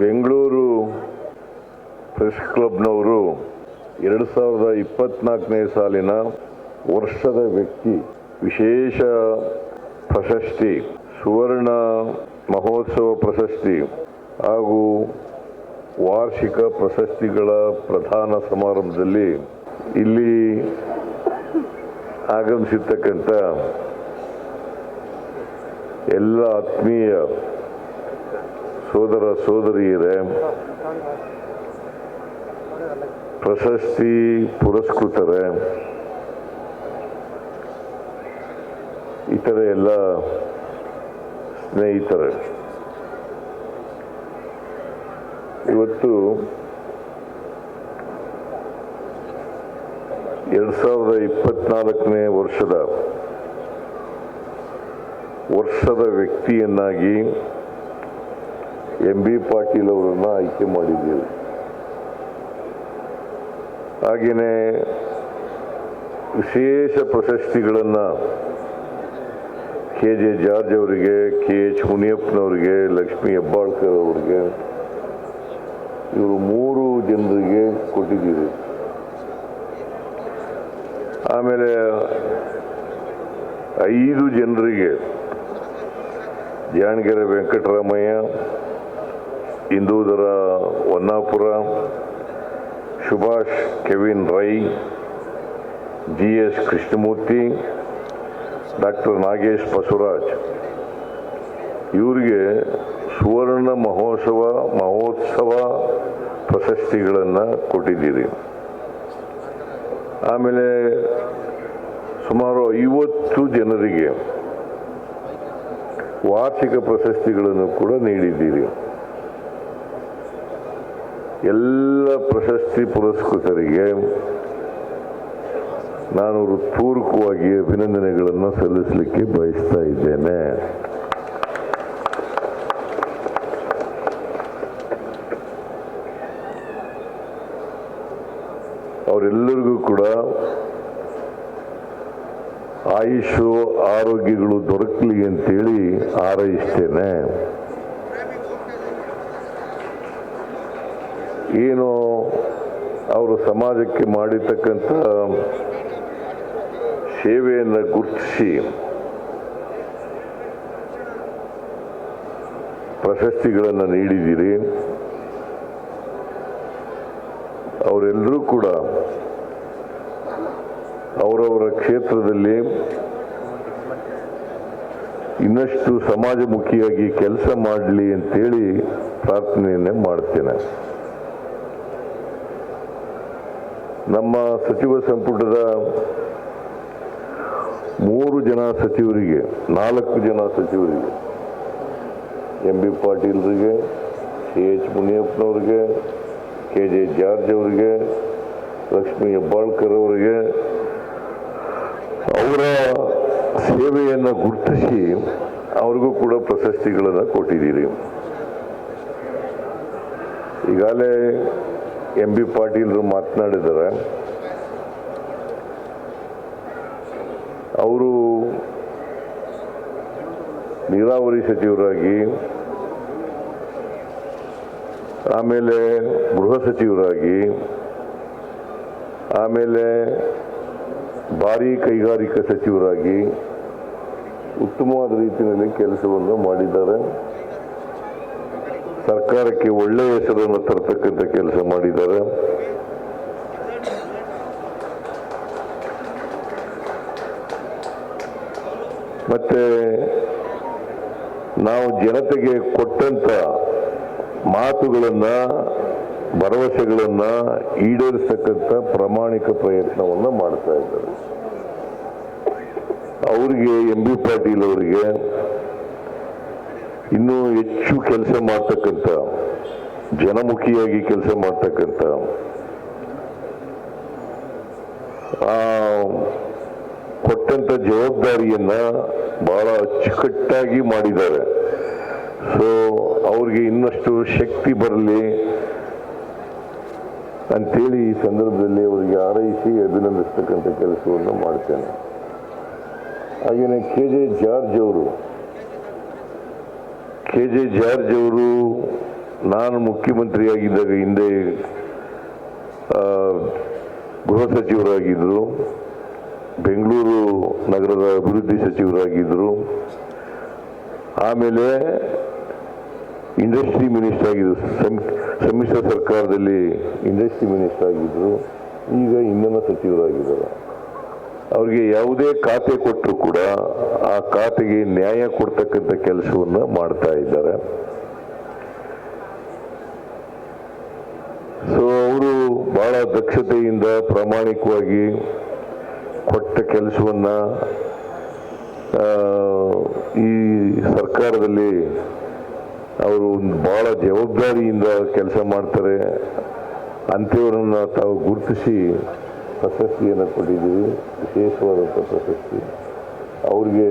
Bengaluru press ಕ್ಲಬ್ನವರು ಎರಡು ಸಾವಿರದ ಇಪ್ಪತ್ನಾಲ್ಕನೇ ಸಾಲಿನ ವರ್ಷದ ವ್ಯಕ್ತಿ, ವಿಶೇಷ ಪ್ರಶಸ್ತಿ, ಸುವರ್ಣ ಮಹೋತ್ಸವ ಪ್ರಶಸ್ತಿ ಹಾಗೂ ವಾರ್ಷಿಕ ಪ್ರಶಸ್ತಿಗಳ ಪ್ರಧಾನ ಸಮಾರಂಭದಲ್ಲಿ ಇಲ್ಲಿ ಆಗಮಿಸಿರ್ತಕ್ಕಂಥ ಎಲ್ಲ ಆತ್ಮೀಯ ಸೋದರ ಸೋದರಿಯರೇ ಪ್ರಶಸ್ತಿ ಪುರಸ್ಕೃತರೇ ಇತರ ಎಲ್ಲ ಸ್ನೇಹಿತರೆ. ಇವತ್ತು ಎರಡು ಸಾವಿರದ ಇಪ್ಪತ್ನಾಲ್ಕನೇ ವರ್ಷದ ವರ್ಷದ ವ್ಯಕ್ತಿಯನ್ನಾಗಿ ಎಂ ಬಿ ಪಾಟೀಲ್ ಅವರನ್ನು ಆಯ್ಕೆ ಮಾಡಿದ್ದೇವೆ. ಹಾಗೆಯೇ ವಿಶೇಷ ಪ್ರಶಸ್ತಿಗಳನ್ನು ಕೆ ಜೆ ಜಾರ್ಜ್ ಅವರಿಗೆ, ಕೆ ಎಚ್ ಮುನಿಯಪ್ಪನವ್ರಿಗೆ, ಲಕ್ಷ್ಮೀ ಹೆಬ್ಬಾಳ್ಕರ್ ಅವ್ರಿಗೆ ಇವರು ಮೂರು ಜನರಿಗೆ ಕೊಟ್ಟಿದ್ದೀವಿ. ಆಮೇಲೆ ಐದು ಜನರಿಗೆ Janagere Venkataramaiah Indudhara Honnapura, Subhash, Kevin Rai, G S Krishnamurthy, doctor Nagesh Basavaraj. ಇವರಿಗೆ ಸುವರ್ಣ ಮಹೋತ್ಸವ ಮಹೋತ್ಸವ ಪ್ರಶಸ್ತಿಗಳನ್ನು ಕೊಟ್ಟಿದ್ದೀರಿ. ಆಮೇಲೆ ಸುಮಾರು ಐವತ್ತು ಜನರಿಗೆ ವಾರ್ಷಿಕ ಪ್ರಶಸ್ತಿಗಳನ್ನು ಕೂಡ ನೀಡಿದ್ದೀರಿ. ಎಲ್ಲ ಪ್ರಶಸ್ತಿ ಪುರಸ್ಕೃತರಿಗೆ ನಾನು ಹೃತ್ಪೂರ್ವಕವಾಗಿ ಅಭಿನಂದನೆಗಳನ್ನು ಸಲ್ಲಿಸಲಿಕ್ಕೆ ಬಯಸ್ತಾ ಇದ್ದೇನೆ. ಅವರೆಲ್ಲರಿಗೂ ಕೂಡ ಆಯುಷು, ಆರೋಗ್ಯಗಳು ದೊರಕಲಿ ಅಂತೇಳಿ ಹಾರೈಸ್ತೇನೆ. ಏನು ಅವರು ಸಮಾಜಕ್ಕೆ ಮಾಡಿರ್ತಕ್ಕಂಥ ಸೇವೆಯನ್ನು ಗುರುತಿಸಿ ಪ್ರಶಸ್ತಿಗಳನ್ನು ನೀಡಿದ್ದೀರಿ. ಅವರೆಲ್ಲರೂ ಕೂಡ ಅವರವರ ಕ್ಷೇತ್ರದಲ್ಲಿ ಇನ್ನಷ್ಟು ಸಮಾಜಮುಖಿಯಾಗಿ ಕೆಲಸ ಮಾಡಲಿ ಅಂತೇಳಿ ಪ್ರಾರ್ಥನೆಯನ್ನೇ ಮಾಡ್ತೇನೆ. ನಮ್ಮ ಸಚಿವ ಸಂಪುಟದ ಮೂರು ಜನ ಸಚಿವರಿಗೆ, ನಾಲ್ಕು ಜನ ಸಚಿವರಿಗೆ, ಎಂ ಬಿ ಪಾಟೀಲ್ರಿಗೆ, ಕೆ ಎಚ್ ಮುನಿಯಪ್ಪನವ್ರಿಗೆ, ಕೆ ಜೆ ಜಾರ್ಜ್ ಅವರಿಗೆ, ಲಕ್ಷ್ಮೀ ಹೆಬ್ಬಾಳ್ಕರ್ ಅವರಿಗೆ ಅವರ ಸೇವೆಯನ್ನು ಗುರುತಿಸಿ ಅವ್ರಿಗೂ ಕೂಡ ಪ್ರಶಸ್ತಿಗಳನ್ನು ಕೊಟ್ಟಿದ್ದೀರಿ. ಈಗಾಗಲೇ ಎಂ ಬಿ ಪಾಟೀಲ್ರು ಮಾತನಾಡಿದ್ದಾರೆ ಅವರು ನೀರಾವರಿ ಸಚಿವರಾಗಿ, ಆಮೇಲೆ ಗೃಹ ಸಚಿವರಾಗಿ, ಆಮೇಲೆ ಭಾರಿ ಕೈಗಾರಿಕಾ ಸಚಿವರಾಗಿ, ಉತ್ತಮವಾದ ರೀತಿಯಲ್ಲಿ ಕೆಲಸವನ್ನು ಮಾಡಿದ್ದಾರೆ. ಸರ್ಕಾರಕ್ಕೆ ಒಳ್ಳೆಯ ಹೆಸರನ್ನು ತರತಕ್ಕಂಥ ಕೆಲಸ ಮಾಡಿದ್ದಾರೆ. ಮತ್ತೆ ನಾವು ಜನತೆಗೆ ಕೊಟ್ಟಂತ ಮಾತುಗಳನ್ನ, ಭರವಸೆಗಳನ್ನ ಈಡೇರಿಸತಕ್ಕಂಥ ಪ್ರಾಮಾಣಿಕ ಪ್ರಯತ್ನವನ್ನು ಮಾಡ್ತಾ ಇದ್ದಾರೆ. ಅವರಿಗೆ ಎಂ ಬಿ ಪಾಟೀಲ್ ಅವರಿಗೆ ಇನ್ನೂ ಹೆಚ್ಚು ಕೆಲಸ ಮಾಡ್ತಕ್ಕಂಥ, ಜನಮುಖಿಯಾಗಿ ಕೆಲಸ ಮಾಡ್ತಕ್ಕಂಥ ಕೊಟ್ಟಂಥ ಜವಾಬ್ದಾರಿಯನ್ನ ಬಹಳ ಅಚ್ಚುಕಟ್ಟಾಗಿ ಮಾಡಿದ್ದಾರೆ. ಸೊ ಅವ್ರಿಗೆ ಇನ್ನಷ್ಟು ಶಕ್ತಿ ಬರಲಿ ಅಂತೇಳಿ ಈ ಸಂದರ್ಭದಲ್ಲಿ ಅವರಿಗೆ ಆರೈಸಿ ಅಭಿನಂದಿಸ್ತಕ್ಕಂಥ ಕೆಲಸವನ್ನು ಮಾಡ್ತೇನೆ. ಹಾಗೆಯೇ ಕೆ ಜೆ ಜಾರ್ಜ್ ಅವರು ಕೆ ಜೆ ಜಾರ್ಜ್ ಅವರು ನಾನು ಮುಖ್ಯಮಂತ್ರಿಯಾಗಿದ್ದಾಗ ಹಿಂದೆ ಗೃಹ ಸಚಿವರಾಗಿದ್ದರು. ಬೆಂಗಳೂರು ನಗರದ ಅಭಿವೃದ್ಧಿ ಸಚಿವರಾಗಿದ್ದರು. ಆಮೇಲೆ ಇಂಡಸ್ಟ್ರಿ ಮಿನಿಸ್ಟರ್ ಆಗಿದ್ದರು. ಸಮ್- ಸಮ್ಮಿಶ್ರ ಸರ್ಕಾರದಲ್ಲಿ ಇಂಡಸ್ಟ್ರಿ ಮಿನಿಸ್ಟರ್ ಆಗಿದ್ದರು. ಈಗ ಇಂಧನ ಸಚಿವರಾಗಿದ್ದಾರೆ. ಅವ್ರಿಗೆ ಯಾವುದೇ ಖಾತೆ ಕೊಟ್ಟರು ಕೂಡ ಆ ಖಾತೆಗೆ ನ್ಯಾಯ ಕೊಡ್ತಕ್ಕಂಥ ಕೆಲಸವನ್ನು ಮಾಡ್ತಾ ಇದ್ದಾರೆ. ಸೊ ಅವರು ಬಹಳ ದಕ್ಷತೆಯಿಂದ ಪ್ರಾಮಾಣಿಕವಾಗಿ ಕೊಟ್ಟ ಕೆಲಸವನ್ನ ಈ ಸರ್ಕಾರದಲ್ಲಿ ಅವರು ಒಂದು ಬಹಳ ಜವಾಬ್ದಾರಿಯಿಂದ ಕೆಲಸ ಮಾಡ್ತಾರೆ. ಅಂಥವ್ರನ್ನ ತಾವು ಗುರುತಿಸಿ ಪ್ರಶಸ್ತಿಯನ್ನು ಕೊಟ್ಟಿದ್ದೀವಿ ವಿಶೇಷವಾದಂಥ ಪ್ರಶಸ್ತಿ. ಅವ್ರಿಗೆ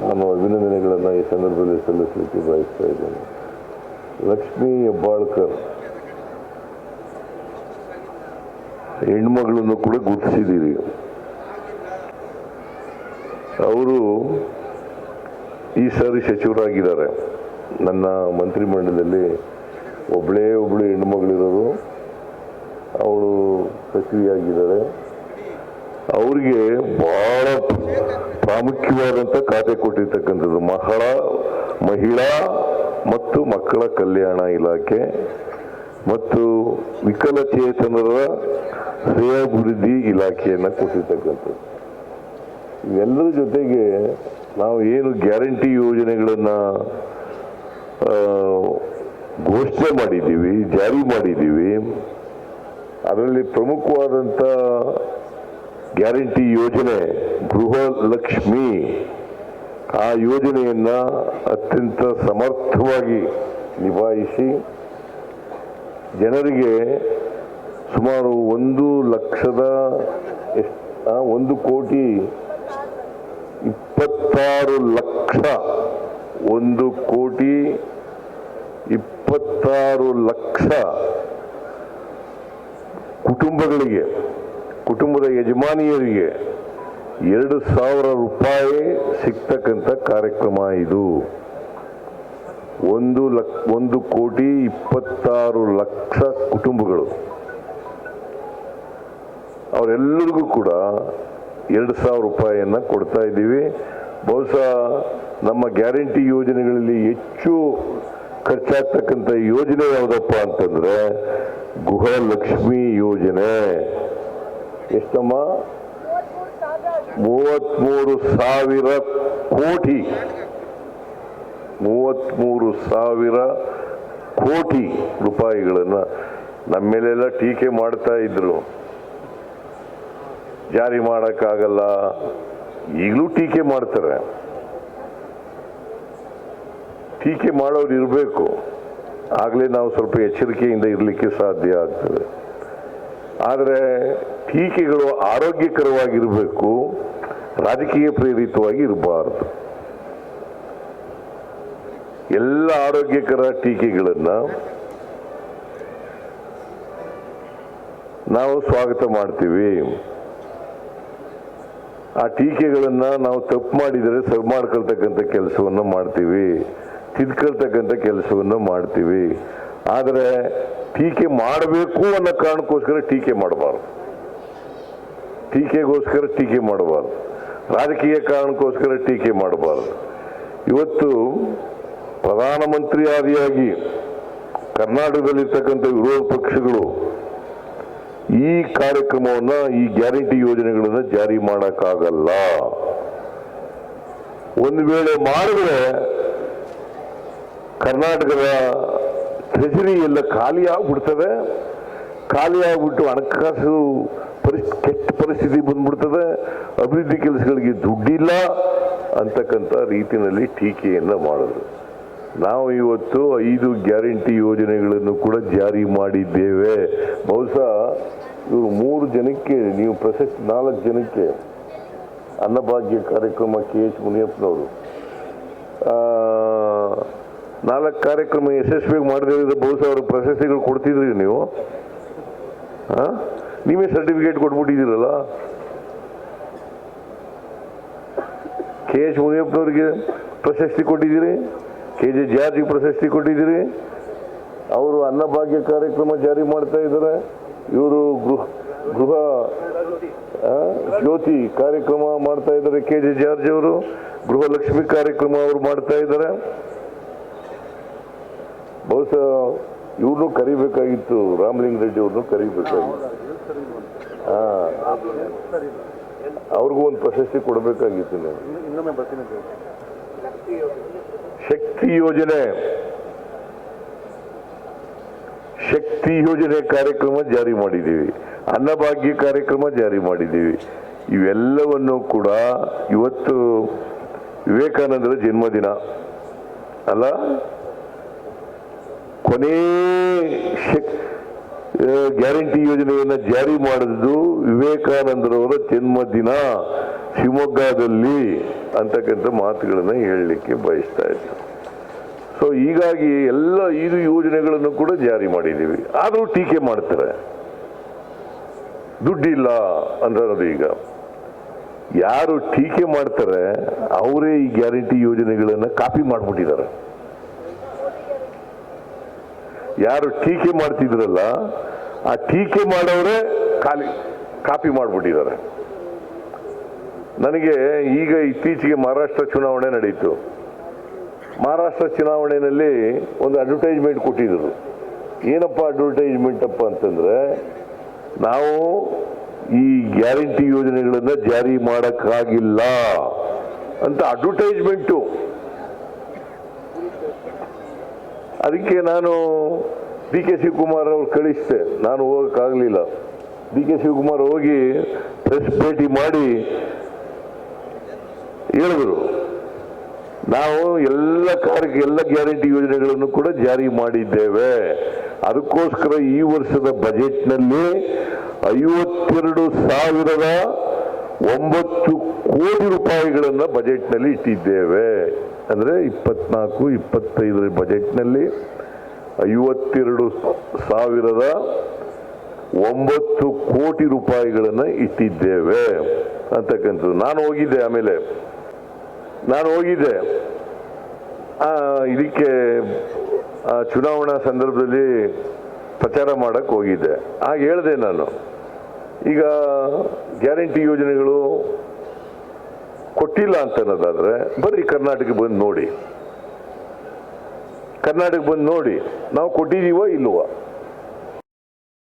ನಾನು ಅಭಿನಂದನೆಗಳನ್ನು ಈ ಸಂದರ್ಭದಲ್ಲಿ ಸಲ್ಲಿಸಲಿಕ್ಕೆ ಬಯಸ್ತಾ ಇದ್ದೇನೆ. ಲಕ್ಷ್ಮೀ ಹೆಬ್ಬಾಳ್ಕರ್ ಹೆಣ್ಮಗಳನ್ನು ಕೂಡ ಗುರುತಿಸಿದ್ದೀರಿ. ಅವರು ಈ ಸಾರಿ ಸಚಿವರಾಗಿದ್ದಾರೆ. ನನ್ನ ಮಂತ್ರಿಮಂಡಲದಲ್ಲಿ ಒಬ್ಬಳೇ ಒಬ್ಬಳು ಹೆಣ್ಮಗಳಿರೋರು. ಅವಳು ಸಚಿವೆಯಾಗಿದ್ದಾರೆ ಅವರಿಗೆ ಬಹಳ ಪ್ರಾಮುಖ್ಯವಾದಂಥ ಖಾತೆ ಕೊಟ್ಟಿರ್ತಕ್ಕಂಥದ್ದು ಮಹಳ ಮಹಿಳಾ ಮತ್ತು ಮಕ್ಕಳ ಕಲ್ಯಾಣ ಇಲಾಖೆ ಮತ್ತು ವಿಕಲಚೇತನರ ಶ್ರೇಯಾಭಿವೃದ್ಧಿ ಇಲಾಖೆಯನ್ನು ಕೊಟ್ಟಿರ್ತಕ್ಕಂಥದ್ದು. ಇವೆಲ್ಲರ ಜೊತೆಗೆ ನಾವು ಏನು ಗ್ಯಾರಂಟಿ ಯೋಜನೆಗಳನ್ನು ಘೋಷಣೆ ಮಾಡಿದ್ದೀವಿ, ಜಾರಿ ಮಾಡಿದ್ದೀವಿ ಅದರಲ್ಲಿ ಪ್ರಮುಖವಾದಂಥ ಗ್ಯಾರಂಟಿ ಯೋಜನೆ ಗೃಹಲಕ್ಷ್ಮಿ, ಆ ಯೋಜನೆಯನ್ನ ಅತ್ಯಂತ ಸಮರ್ಥವಾಗಿ ನಿಭಾಯಿಸಿ ಜನರಿಗೆ ಸುಮಾರು ಒಂದು ಲಕ್ಷದ ಒಂದು ಕೋಟಿ ಇಪ್ಪತ್ತಾರು ಲಕ್ಷ ಒಂದು ಕೋಟಿ ಇಪ್ಪತ್ತಾರು ಲಕ್ಷ ಕುಟುಂಬಗಳಿಗೆ, ಕುಟುಂಬದ ಯಜಮಾನಿಯರಿಗೆ ಎರಡು ಸಾವಿರ ರೂಪಾಯಿ ಸಿಗ್ತಕ್ಕಂಥ ಕಾರ್ಯಕ್ರಮ ಇದು. ಒಂದು ಲಕ್, ಒಂದು ಕೋಟಿ ಇಪ್ಪತ್ತಾರು ಲಕ್ಷ ಕುಟುಂಬಗಳು. ಅವರೆಲ್ಲರಿಗೂ ಕೂಡ ಎರಡು ಸಾವಿರ ರೂಪಾಯಿಯನ್ನು ಕೊಡ್ತಾ ಇದ್ದೀವಿ. ಬಹುಶಃ ನಮ್ಮ ಗ್ಯಾರಂಟಿ ಯೋಜನೆಗಳಲ್ಲಿ ಹೆಚ್ಚು ಖರ್ಚಾಗ್ತಕ್ಕಂಥ ಯೋಜನೆ ಯಾವುದಪ್ಪ ಅಂತಂದ್ರೆ ಗೃಹಲಕ್ಷ್ಮಿ ಯೋಜನೆ. ಎಷ್ಟಮ್ಮ? ಮೂವತ್ಮೂರು ಸಾವಿರ ಕೋಟಿ. ಮೂವತ್ಮೂರು ಸಾವಿರ ಕೋಟಿ ರೂಪಾಯಿಗಳನ್ನು ನಮ್ಮ ಮೇಲೆಲ್ಲ ಟೀಕೆ ಮಾಡ್ತಾ ಇದ್ರು. ಜಾರಿ ಮಾಡೋಕ್ಕಾಗಲ್ಲ. ಈಗಲೂ ಟೀಕೆ ಮಾಡ್ತಾರೆ. ಟೀಕೆ ಮಾಡೋರು ಇರಬೇಕು. ಆಗಲೇ ನಾವು ಸ್ವಲ್ಪ ಎಚ್ಚರಿಕೆಯಿಂದ ಇರಲಿಕ್ಕೆ ಸಾಧ್ಯ ಆಗ್ತದೆ. ಆದರೆ ಟೀಕೆಗಳು ಆರೋಗ್ಯಕರವಾಗಿರಬೇಕು, ರಾಜಕೀಯ ಪ್ರೇರಿತವಾಗಿ ಇರಬಾರ್ದು. ಎಲ್ಲ ಆರೋಗ್ಯಕರ ಟೀಕೆಗಳನ್ನು ನಾವು ಸ್ವಾಗತ ಮಾಡ್ತೀವಿ. ಆ ಟೀಕೆಗಳನ್ನು ನಾವು ತಪ್ಪು ಮಾಡಿದರೆ ಸರಿ ಮಾಡ್ಕೊಳ್ತಕ್ಕಂಥ ಕೆಲಸವನ್ನು ಮಾಡ್ತೀವಿ. ತಿದ್ಕೊಳ್ತಕ್ಕಂಥ ಕೆಲಸವನ್ನು ಮಾಡ್ತೀವಿ. ಆದರೆ ಟೀಕೆ ಮಾಡಬೇಕು ಅನ್ನೋ ಕಾರಣಕ್ಕೋಸ್ಕರ ಟೀಕೆ ಮಾಡಬಾರ್ದು. ಟೀಕೆಗೋಸ್ಕರ ಟೀಕೆ ಮಾಡಬಾರ್ದು. ರಾಜಕೀಯ ಕಾರಣಕ್ಕೋಸ್ಕರ ಟೀಕೆ ಮಾಡಬಾರ್ದು. ಇವತ್ತು ಪ್ರಧಾನಮಂತ್ರಿ ಆದಿಯಾಗಿ ಕರ್ನಾಟಕದಲ್ಲಿರ್ತಕ್ಕಂಥ ವಿರೋಧ ಪಕ್ಷಗಳು ಈ ಕಾರ್ಯಕ್ರಮವನ್ನು, ಈ ಗ್ಯಾರಂಟಿ ಯೋಜನೆಗಳನ್ನು ಜಾರಿ ಮಾಡೋಕ್ಕಾಗಲ್ಲ. ಒಂದು ವೇಳೆ ಮಾಡಿದ್ರೆ ಕರ್ನಾಟಕದ ಟ್ರೆಜರಿ ಎಲ್ಲ ಖಾಲಿ ಆಗ್ಬಿಡ್ತದೆ. ಖಾಲಿ ಆಗ್ಬಿಟ್ಟು ಹಣಕಾಸು ಪರಿಸ್, ಕೆಟ್ಟ ಪರಿಸ್ಥಿತಿ ಬಂದ್ಬಿಡ್ತದೆ. ಅಭಿವೃದ್ಧಿ ಕೆಲಸಗಳಿಗೆ ದುಡ್ಡಿಲ್ಲ ಅಂತಕ್ಕಂಥ ರೀತಿಯಲ್ಲಿ ಟೀಕೆಯನ್ನು ಮಾಡೋದು. ನಾವು ಇವತ್ತು ಐದು ಗ್ಯಾರಂಟಿ ಯೋಜನೆಗಳನ್ನು ಕೂಡ ಜಾರಿ ಮಾಡಿದ್ದೇವೆ. ಬಹುಶಃ ಇವರು ಮೂರು ಜನಕ್ಕೆ, ನೀವು ಪ್ರಶಸ್ತಿ ನಾಲ್ಕು ಜನಕ್ಕೆ ಅನ್ನಭಾಗ್ಯ ಕಾರ್ಯಕ್ರಮ ಕೆ ಎಚ್ ಮುನಿಯಪ್ಪನವರು ನಾಲ್ಕು ಕಾರ್ಯಕ್ರಮ ಯಶಸ್ವಿಯಾಗಿ ಮಾಡಿದ್ರೆ ಬಹುಶಃ ಅವರು ಪ್ರಶಸ್ತಿಗಳು ಕೊಡ್ತಿದ್ರಿ ನೀವು. ಹಾಂ ನೀವೇ ಸರ್ಟಿಫಿಕೇಟ್ ಕೊಟ್ಬಿಟ್ಟಿದ್ದೀರಲ್ಲ. ಕೆ ಎಚ್ ಮುನಿಯಪ್ಪನವ್ರಿಗೆ ಪ್ರಶಸ್ತಿ ಕೊಟ್ಟಿದ್ದೀರಿ. ಕೆ ಜೆ ಜಾರ್ಜಿಗೆ ಪ್ರಶಸ್ತಿ ಕೊಟ್ಟಿದ್ದೀರಿ. ಅವರು ಅನ್ನಭಾಗ್ಯ ಕಾರ್ಯಕ್ರಮ ಜಾರಿ ಮಾಡ್ತಾ ಇದ್ದಾರೆ. ಇವರು ಗೃಹ ಗೃಹ ಜ್ಯೋತಿ ಕಾರ್ಯಕ್ರಮ ಮಾಡ್ತಾ ಇದ್ದಾರೆ ಕೆ ಜೆ ಜಾರ್ಜ್ ಅವರು. ಗೃಹಲಕ್ಷ್ಮಿ ಕಾರ್ಯಕ್ರಮ ಅವರು ಮಾಡ್ತಾ ಇದ್ದಾರೆ. ಬಹುಶಃ ಇವ್ರನ್ನೂ ಕರಿಬೇಕಾಗಿತ್ತು ರಾಮಲಿಂಗ ರೆಡ್ಡಿ ಅವ್ರನ್ನೂ ಕರಿಬೇಕಾಗಿತ್ತು. ಹಾ. ಅವ್ರಿಗೂ ಒಂದು ಪ್ರಶಸ್ತಿ ಕೊಡಬೇಕಾಗಿತ್ತು ನೀವು ಶಕ್ತಿ ಯೋಜನೆ. ಶಕ್ತಿ ಯೋಜನೆ ಕಾರ್ಯಕ್ರಮ ಜಾರಿ ಮಾಡಿದ್ದೀವಿ. ಅನ್ನಭಾಗ್ಯ ಕಾರ್ಯಕ್ರಮ ಜಾರಿ ಮಾಡಿದ್ದೀವಿ. ಇವೆಲ್ಲವನ್ನು ಕೂಡ ಇವತ್ತು ವಿವೇಕಾನಂದರ ಜನ್ಮದಿನ. ಅಲ್ಲ? ಕೊನೇ ಗ್ಯಾರಂಟಿ ಯೋಜನೆಯನ್ನು ಜಾರಿ ಮಾಡಿದ್ದು ವಿವೇಕಾನಂದರವರ ಜನ್ಮದಿನ ಶಿವಮೊಗ್ಗದಲ್ಲಿ ಅಂತಕ್ಕಂಥ ಮಾತುಗಳನ್ನು ಹೇಳಲಿಕ್ಕೆ ಬಯಸ್ತಾ ಇದ್ದೆ. ಸೊ ಹೀಗಾಗಿ ಎಲ್ಲ ಐದು ಯೋಜನೆಗಳನ್ನು ಕೂಡ ಜಾರಿ ಮಾಡಿದ್ದೀವಿ. ಆದರೂ ಟೀಕೆ ಮಾಡ್ತಾರೆ. ದುಡ್ಡಿಲ್ಲ ಅನ್ನೋದು ಈಗ. ಯಾರು ಟೀಕೆ ಮಾಡ್ತಾರೆ, ಅವರೇ ಈ ಗ್ಯಾರಂಟಿ ಯೋಜನೆಗಳನ್ನು ಕಾಪಿ ಮಾಡಿಬಿಟ್ಟಿದ್ದಾರೆ. ಯಾರು ಟೀಕೆ ಮಾಡ್ತಿದ್ರಲ್ಲ, ಆ ಟೀಕೆ ಮಾಡೋರೇ ಖಾಲಿ, ಕಾಪಿ ಮಾಡಿಬಿಟ್ಟಿದ್ದಾರೆ. ನನಗೆ ಈಗ ಇತ್ತೀಚೆಗೆ ಮಹಾರಾಷ್ಟ್ರ ಚುನಾವಣೆ ನಡೆಯಿತು ಮಹಾರಾಷ್ಟ್ರ ಚುನಾವಣೆಯಲ್ಲಿ ಒಂದು ಅಡ್ವರ್ಟೈಸ್ಮೆಂಟ್ ಕೊಟ್ಟಿದ್ರು ಏನಪ್ಪ ಅಡ್ವರ್ಟೈಸ್ಮೆಂಟ್ ಅಪ್ಪ ಅಂತಂದ್ರೆ, ನಾವು ಈ ಗ್ಯಾರಂಟಿ ಯೋಜನೆಗಳನ್ನು ಜಾರಿ ಮಾಡೋಕ್ಕಾಗಿಲ್ಲ ಅಂತ ಅಡ್ವರ್ಟೈಸ್ಮೆಂಟು ಅದಕ್ಕೆ ನಾನು ಡಿ ಕೆ ಶಿವಕುಮಾರ್ ಅವ್ರು ಕಳಿಸಿದೆ. ನಾನು ಹೋಗೋಕ್ಕಾಗಲಿಲ್ಲ. ಡಿ ಕೆ ಶಿವಕುಮಾರ್ ಹೋಗಿ ಪ್ರೆಸ್ ಭೇಟಿ ಮಾಡಿ ಹೇಳಿದ್ರು. ನಾವು ಎಲ್ಲ ಕಾರ್ಯಕ್ಕೆ ಎಲ್ಲ ಗ್ಯಾರಂಟಿ ಯೋಜನೆಗಳನ್ನು ಕೂಡ ಜಾರಿ ಮಾಡಿದ್ದೇವೆ. ಅದಕ್ಕೋಸ್ಕರ ಈ ವರ್ಷದ ಬಜೆಟ್ನಲ್ಲಿ ಐವತ್ತೆರಡು ಸಾವಿರದ ಒಂಬತ್ತು ಕೋಟಿ ರೂಪಾಯಿಗಳನ್ನು ಬಜೆಟ್ನಲ್ಲಿ ಇಟ್ಟಿದ್ದೇವೆ. ಅಂದರೆ ಇಪ್ಪತ್ನಾಲ್ಕು, ಇಪ್ಪತ್ತೈದರ ಬಜೆಟ್ನಲ್ಲಿ ಐವತ್ತೆರಡು ಸಾವಿರದ ಒಂಬತ್ತು ಕೋಟಿ ರೂಪಾಯಿಗಳನ್ನು ಇಟ್ಟಿದ್ದೇವೆ ಅಂತಕ್ಕಂಥದ್ದು. ನಾನು ಹೋಗಿದ್ದೆ ಆಮೇಲೆ. ನಾನು ಹೋಗಿದ್ದೆ. ಇದಕ್ಕೆ ಚುನಾವಣಾ ಸಂದರ್ಭದಲ್ಲಿ ಪ್ರಚಾರ ಮಾಡಕ್ಕೆ ಹೋಗಿದ್ದೆ. ಆಗ ಹೇಳಿದೆ ನಾನು. ಈಗ ಗ್ಯಾರಂಟಿ ಯೋಜನೆಗಳು ಕೊಟ್ಟಿಲ್ಲ ಅಂತ ಅನ್ನೋದಾದರೆ ಬರ್ರಿ ಕರ್ನಾಟಕ ಬಂದು ನೋಡಿ. ಕರ್ನಾಟಕ ಬಂದು ನೋಡಿ ನಾವು ಕೊಟ್ಟಿದ್ದೀವೋ ಇಲ್ವೋ?